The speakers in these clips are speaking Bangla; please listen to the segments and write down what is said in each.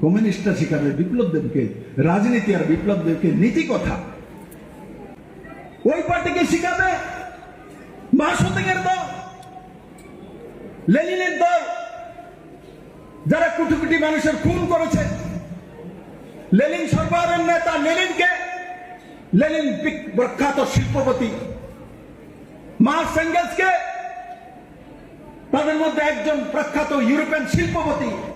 কমিউনিস্টরা শিখাবে বিপ্লব দেবকে রাজনীতি আর বিপ্লব দেবকে নীতি কথা। ওই পার্টিকে শিখাবে মাসুদিনের দল? লেনিনের দল? যারা কোটি কোটি মানুষের খুন করেছে। লেনিন সরকারের নেতা লেনিনকে। লেনিন প্রখ্যাত শিল্পপতি। মার্কস এঙ্গেলসকে তাদের মধ্যে একজন প্রখ্যাত ইউরোপিয়ান শিল্পপতি।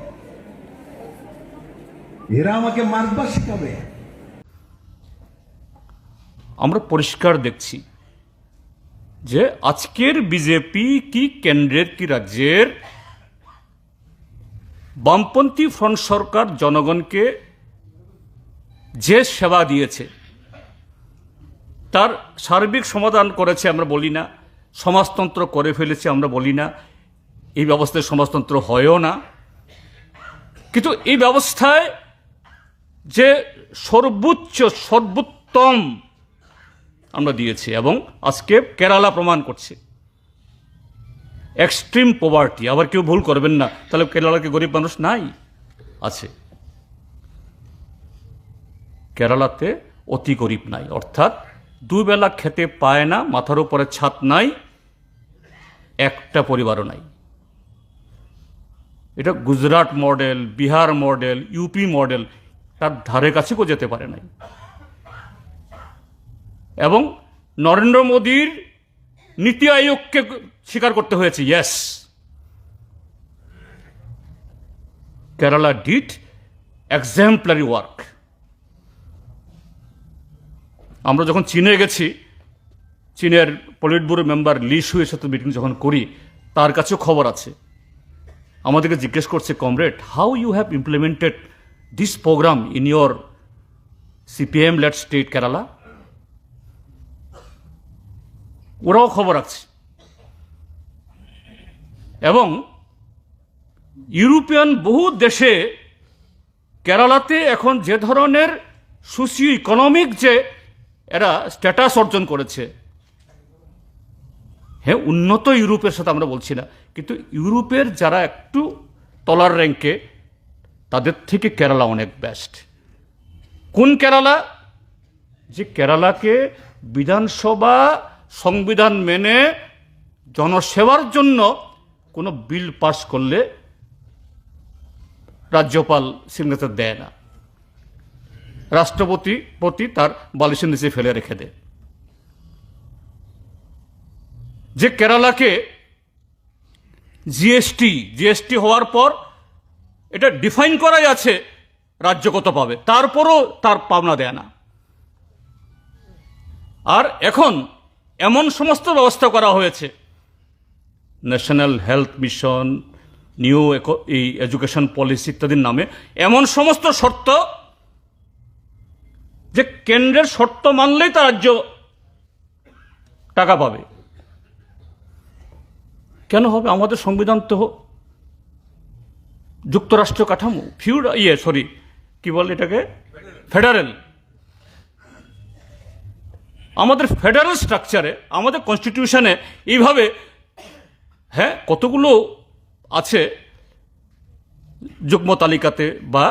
এরা আমাকে মার্কবাস শিখাবে। আমরা পরিষ্কার দেখছি যে আজকের বিজেপি কি কেন্দ্রের, কি রাজ্যের? বামপন্থী ফ্রন্ট সরকার জনগণকে যে সেবা দিয়েছে, তার সার্বিক সমাধান করেছে আমরা বলি না, সমাজতন্ত্র করে ফেলেছে আমরা বলি না, এই ব্যবস্থায় সমাজতন্ত্র হয়ও না। কিন্তু এই ব্যবস্থায় যে সর্বোচ্চ, সর্বোত্তম আমরা দিয়েছি এবং আজকে কেরালা প্রমাণ করছে। এক্সট্রিম পোভার্টি আবার কেউ ভুল করবেন না। তাহলে কেরালাকে গরিব মানুষ নাই? আছে। কেরালাতে অতি গরিব নাই, অর্থাৎ দুবেলা খেতে পায় না, মাথার উপরে ছাদ নাই, একটা পরিবারও নাই। এটা Gujarat model Bihar model UP model তার ধারে কাছে কেউ যেতে পারে নাই। এবং নরেন্দ্র মোদীর নীতি আয়োগকে স্বীকার করতে হয়েছে yes Kerala did exemplary work আমরা যখন চীনে গেছি, চীনের পলিট ব্যুরো মেম্বার লি শুয়ের সাথে মিটিং যখন করি, তার কাছেও খবর আছে। আমাদেরকে জিজ্ঞেস করছে comrade how you have implemented this programme in your CPM let state Kerala ওরাও খবর রাখছে এবং ইউরোপিয়ান বহু দেশে কেরালাতে এখন যে ধরনের সোসিও ইকোনমিক যে এরা স্ট্যাটাস অর্জন করেছে হ্যাঁ উন্নত ইউরোপের সাথে আমরা বলছি না কিন্তু ইউরোপের যারা একটু তলার র্যাঙ্কে তাদের থেকে কেরালা অনেক বেস্ট কোন কেরালা? যে কেরালাকে বিধানসভা সংবিধান মেনে জনসেবার জন্য কোনো বিল পাস করলে রাজ্যপাল সিগনেচার দেয় না। রাষ্ট্রপতি প্রতি তার বালিশের নিচে ফেলে রেখে দেয়। যে কেরালাকে জিএসটি জিএসটি হওয়ার পর এটা ডিফাইন করাই আছে রাজ্য কত পাবে। তারপরও তার পাওনা দেয় না। আর এখন এমন সমস্ত ব্যবস্থা করা হয়েছে। ন্যাশনাল হেলথ মিশন নিউ এই এডুকেশন পলিসি ইত্যাদির নামে এমন সমস্ত শর্ত যে কেন্দ্রের শর্ত মানলেই তার রাজ্য টাকা পাবে। কেন হবে? আমাদের সংবিধান তো যুক্তরাষ্ট্র কাঠামো ফিউড ইয়ে সরি কি বলে এটাকে? ফেডারেল আমাদের ফেডারেল স্ট্রাকচারে আমাদের কনস্টিটিউশনে এইভাবে হ্যাঁ কতগুলো আছে যুগ্ম তালিকাতে বা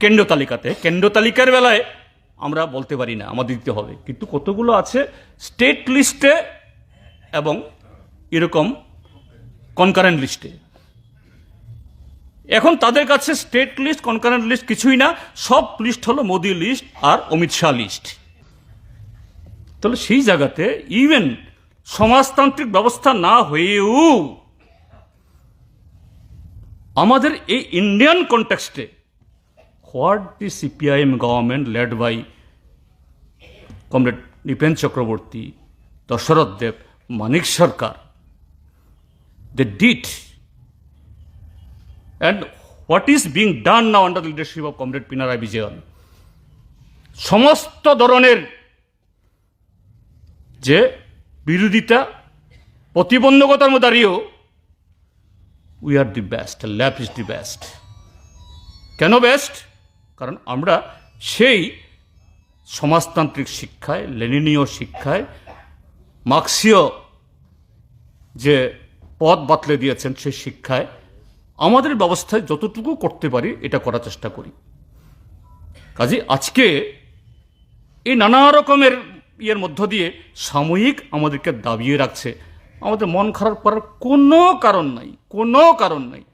কেন্দ্র তালিকাতে? কেন্দ্র তালিকার বেলায় আমরা বলতে পারি না, আমাদের দিতে হবে। কিন্তু কতগুলো আছে স্টেট লিস্টে এবং এরকম কনকারেন্ট লিস্টে এখন তাদের কাছে স্টেট লিস্ট কনকারেন্ট লিস্ট কিছুই না, সব লিস্ট হলো মোদি লিস্ট আর অমিত শাহ লিস্ট তাহলে সেই জায়গাতে ইভেন সমাজতান্ত্রিক ব্যবস্থা না হয়েও আমাদের এই Indian কনটেক্সটে what the CPIM government led by comrade Nripen Chakraborty Dasharath Deb Manik Sarkar they did. And what is being done now under the leadership of Comrade Pinarayi Vijayan? সমস্ত ধরনের যে বিরোধিতা প্রতিবন্ধকতার মধ্যে দাঁড়িয়েও we are the best lab is the best কেন বেস্ট কারণ আমরা সেই সমাজতান্ত্রিক শিক্ষায় লেনিনীয় শিক্ষায় মার্ক্সীয় যে পথ বাতলে দিয়েছেন সেই শিক্ষায় আমাদের ব্যবস্থায় যতটুকু করতে পারি, এটা করার চেষ্টা করি। কাজে আজকে এই নানা রকমের ইয়ের মধ্য দিয়ে সাময়িক আমাদেরকে দাবিয়ে রাখছে। আমাদের মন খারাপ করার কোনো কারণ নাই, কোনো কারণ নাই।